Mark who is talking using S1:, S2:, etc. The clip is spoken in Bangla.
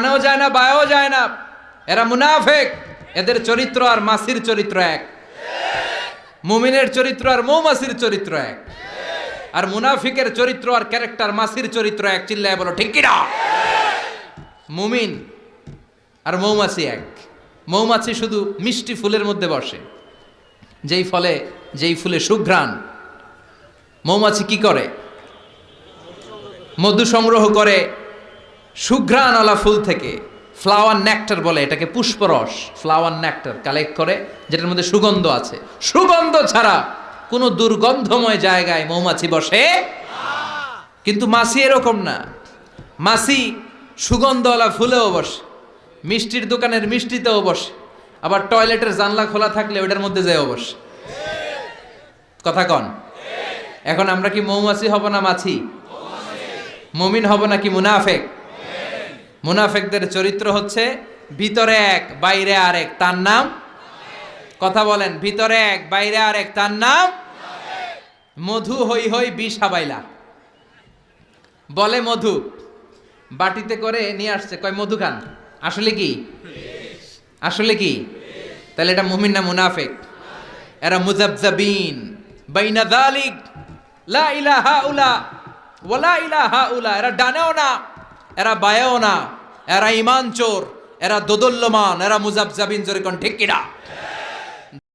S1: আনাও যায় না, বায়াও যায় না। এরা মুনাফেক। এদের চরিত্র আর মাসির চরিত্র এক। মুমিনের চরিত্র আর মৌমাসির চরিত্র এক। আর মুনাফিকের চরিত্র আর ক্যারেক্টার মাসির চরিত্র এক। চিল্লায় বলো, ঠিক কিনা? মুমিন আর মৌমাছি এক। মৌমাছি শুধু মিষ্টি ফুলের মধ্যে বসে। যেই ফলে, যেই ফুলে সুঘ্রাণ। মৌমাছি কি করে? মধু সংগ্রহ করে সুঘ্রাণওয়ালা ফুল থেকে ফ্লাওয়ার নেক্টার বলে এটাকে পুষ্পরস, ফ্লাওয়ার নেক্টার কালেক্ট করে, যেটার মধ্যে সুগন্ধ আছে। সুগন্ধ ছাড়া কোনো দুর্গন্ধময় জায়গায় মৌমাছি বসে কিন্তু মাছি এরকম না। মাছি সুগন্ধওয়ালা ফুলেও বসে, মিষ্টির দোকানের মিষ্টিতেও বসে, আবার টয়লেটের জানলা খোলা থাকলে ওটার মধ্যে যেও বসে। কথা কন। এখন আমরা কি মৌমাছি হব না মাছি? মমিন হব নাকি মুনাফেক? মুনাফেকদের চরিত্র হচ্ছে ভিতরে এক, বাইরে আরেক। তার নাম? কথা বলেন, ভিতরে এক, বাইরে আরেক। তার নাম? মধু হই হই বিষ, হাবাইলা। বলে মধু। বাটিতে করে নিয়ে আসছে। কয়, মধু খান। আসলে কি? আসলে কি? তাহলে এটা মুমিন না মুনাফেক? এরা মুজাবজাবিন। বাইনা দালিক লা ইলাহা উলা। ওয়ালা ইলাহা উলা। এরা ডানেও না। এরা বায়ও না এরা ইমান চোর এরা দোদল্যমান এরা মুজাবজাবিন জোরে কন ঠিক